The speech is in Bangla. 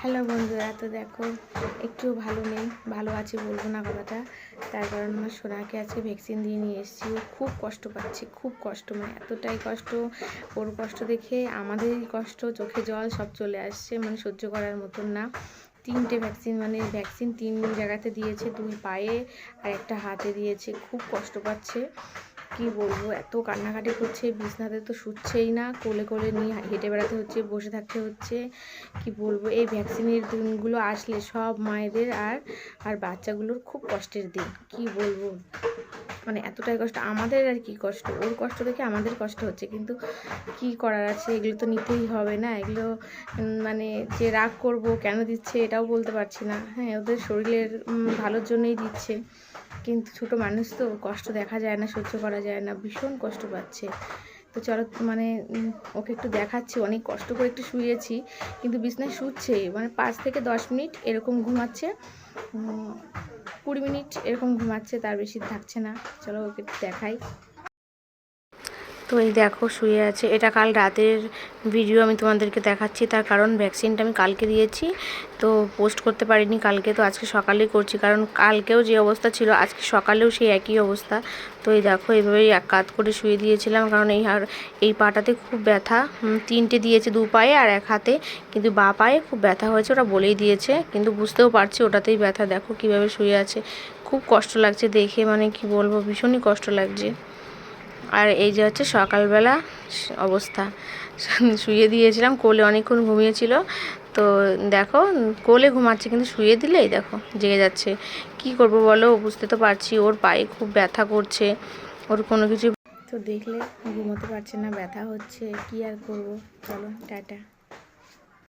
হ্যালো বন্ধুরা, তো দেখো একটু ভালো নেই, ভালো আছে বলব না কথাটা। তার কারণ আমার সোনাকে আজকে ভ্যাকসিন দিয়ে নিয়ে এসেছি। খুব কষ্ট পাচ্ছে, খুব কষ্ট মানে এতটাই কষ্ট। ওর কষ্ট দেখে আমাদেরই কষ্ট, চোখে জল, সব চলে আসছে মানে সহ্য করার মতন না। তিনটে ভ্যাকসিন মানে ভ্যাকসিন তিন জায়গাতে দিয়েছে, দুই পায়ে আর একটা হাতে দিয়েছে, খুব কষ্ট পাচ্ছে। কি বলব? এত কান্নাকাটি করছে, বিছনাতে তো শুচ্ছেই না। কোলে কোলে নিয়ে হেঁটে বেড়াতে হচ্ছে, বসে থাকতে হচ্ছে। কি বলব? এই ভ্যাকসিনের দিনগুলো আসলে সব মায়েদের আর আর বাচ্চাগুলোর খুব কষ্টের দিন। কি বলব? মানে এতটাই কষ্ট। আমাদের আর কি কষ্ট? ওর কষ্ট দেখে আমাদের কষ্ট হচ্ছে। কিন্তু কি করার আছে? এগুলো তো নিতেই হবে না। এগুলো মানে যে রাগ করব, কেন দিচ্ছে, এটাও বলতে পারছি না। হ্যাঁ ওদের শরীরের ভালোর জন্যই দিচ্ছে। কিন্তু ছোট মানুষ তো কষ্ট দেখা যায় না, সহ্য করা যায় না, ভীষণ কষ্ট পাচ্ছে। তো চলো মানে ওকে একটু দেখাচ্ছি, অনেক কষ্ট করে একটু শুয়েছি, কিন্তু বিছনায় শুচ্ছে মানে পাঁচ থেকে দশ মিনিট এরকম ঘুমাচ্ছে কুড়ি মিনিট এরকম ঘুমাচ্ছে, তার বেশি থাকছে না। চলো ওকে দেখাই। তো এই দেখো শুয়ে আছে। এটা কাল রাতের ভিডিও আমি তোমাদেরকে দেখাচ্ছি। তার কারণ ভ্যাকসিনটা আমি কালকে দিয়েছি। তো পোস্ট করতে পারিনি কালকে। তো আজকে সকালেই করছি। কারণ কালকেও যে অবস্থা ছিল, আজকে সকালেও সেই একই অবস্থা। তো এই দেখো এইভাবেই এক কাত করে শুয়ে দিয়েছিলাম। কারণ এই আর এই পাটাতে খুব ব্যথা। তিনটে দিয়েছে দু পায়ে আর এক হাতে। কিন্তু বা পায়ে খুব ব্যথা হয়েছে ওটা বলেই দিয়েছে। কিন্তু বুঝতেও পারছি ওটাতেই ব্যথা। দেখো কীভাবে শুয়ে আছে। খুব কষ্ট লাগছে দেখে। মানে কি বলব? ভীষণই কষ্ট লাগছে। আর এই যে হচ্ছে সকালবেলা অবস্থা। শুয়ে দিয়েছিলাম, কোলে অনেকক্ষণ ঘুমিয়েছিল। তো দেখো, কোলে ঘুমাচ্ছে, কিন্তু শুয়ে দিলেই দেখো জেগে যাচ্ছে। কি করব বলো, বুঝতে তো পারছি, ওর পায়ে খুব ব্যথা করছে। ওর কোনো কিছু তো দেখলে ঘুমোতে পারছে না, ব্যথা হচ্ছে। কি আর করব? চলো, টাটা।